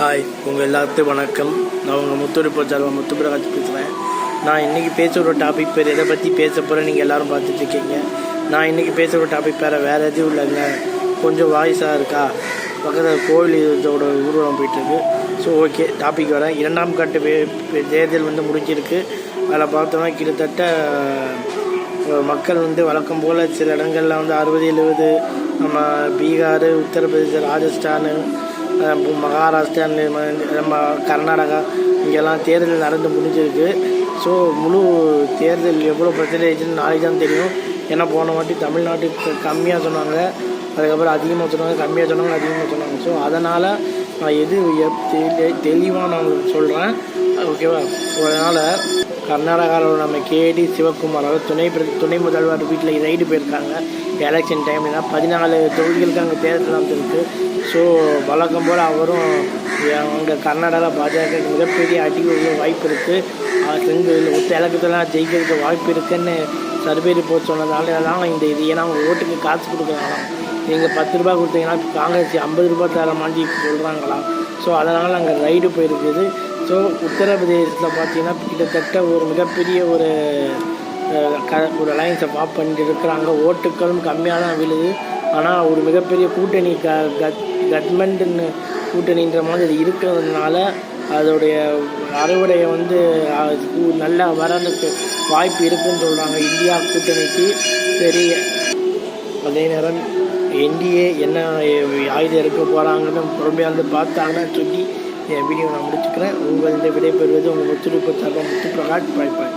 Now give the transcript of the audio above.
Hi உங்கள் எல்லாத்துக்கும் வணக்கம். நான் உங்கள் முத்துரிப்போ சார்வா முத்துப்பிரகாஷ் பேசுகிறேன் நான் இன்றைக்கி பேசுகிற டாபிக் பேர் எதை பற்றி பேச போகிறேன் நீங்கள் எல்லோரும் பார்த்துட்ருக்கீங்க நான் இன்றைக்கி பேசுகிற டாபிக் பேர வேறு எதுவும் இல்லைங்க. கொஞ்சம் வாய்ஸாக இருக்கா? பக்கத்தில் கோவில் இதோட ஊர்வலம் போயிட்டுருக்கு. ஸோ ஓகே டாபிக் வரேன். இரண்டாம் கட்ட தேர்தல் வந்து முடிஞ்சிருக்கு. அதில் பார்த்தோம்னா கிட்டத்தட்ட மக்கள் வந்து வழக்கம் போல் சில இடங்களில் வந்து அறுபது எழுபது நம்ம பீகார் உத்தரப்பிரதேச ராஜஸ்தான் மகாராஷ்டிரா நம்ம- கர்நாடகா இங்கெல்லாம் தேர்தல் நடந்து முடிஞ்சிருக்கு. ஸோ முழு தேர்தல் எவ்வளோ பர்சன்டேஜ்னு நாளைக்கு தான் தெரியும். ஏன்னா போன வாட்டி தமிழ்நாட்டுக்கு கம்மியாக சொன்னாங்க. அதுக்கப்புறம் அதிகமாக சொன்னாங்க கம்மியாக சொன்னாங்க அதிகமாக சொன்னாங்க. ஸோ அதனால் நான் எது எப் தெளிவாக நான் உங்களுக்கு சொல்கிறேன் ஓகேவா? அதனால் கர்நாடகாவில் நம்ம கேடி சிவகுமார் அவர் துணை பிர- துணை முதல்வர் வீட்டில் ரைடு போயிருக்காங்க. எலெக்ஷன் டைம்லாம் பதினாலு தொகுதிகளுக்கு அங்கே தேர்தல் நடந்திருக்கு. ஸோ வழக்கம் போல் அவரும் அங்கே கர்நாடகா பாஜக மிகப்பெரிய அடி உள்ள வாய்ப்பு இருக்குது செங்கல் ஒத்த இலக்கத்தெல்லாம் ஜெயிக்கிறதுக்கு வாய்ப்பு இருக்குதுன்னு சர்வே ரிப்போர்ட் சொன்னதால தான் இந்த இது. ஏன்னா அவங்க ஓட்டுக்கு காசு கொடுக்குறாங்களாம். நீங்கள் பத்து ரூபா கொடுத்தீங்கன்னா காங்கிரஸ் ஐம்பது ரூபாய் தர மாதிரி சொல்கிறாங்களாம் ஸோ அதனால் அங்கே ரைடு போயிருக்குது. ஸோ உத்தரப்பிரதேசத்தில் பார்த்தீங்கன்னா கிட்டத்தட்ட ஒரு மிகப்பெரிய ஒரு க ஒரு அலையன்ஸை பாப் பண்ணிட்டு இருக்கிறாங்க. ஓட்டுக்களும் கம்மியாக தான் விழுது. ஆனால் ஒரு மிகப்பெரிய கூட்டணி க கட்மெண்ட்டுன்னு கூட்டணின்ற மாதிரி இருக்கிறதுனால அதோடைய அறுவடையை வந்து நல்லா வரதுக்கு வாய்ப்பு இருக்குன்னு சொல்கிறாங்க இந்தியா கூட்டணிக்கு. சரி. அதே நேரம் என்டிஏ என்ன ஆயுதம் இருக்க போகிறாங்கன்னு பொறுமையாக வந்து பார்த்தாங்கன்னு சொல்லி என் வீடியோ நான் முடிச்சுக்கிறேன். உங்கள் விடைபெறுவது உங்கள் முத்துருப்பு தர்மம் முத்து பிரகாஷ் பாய்ப்பாய்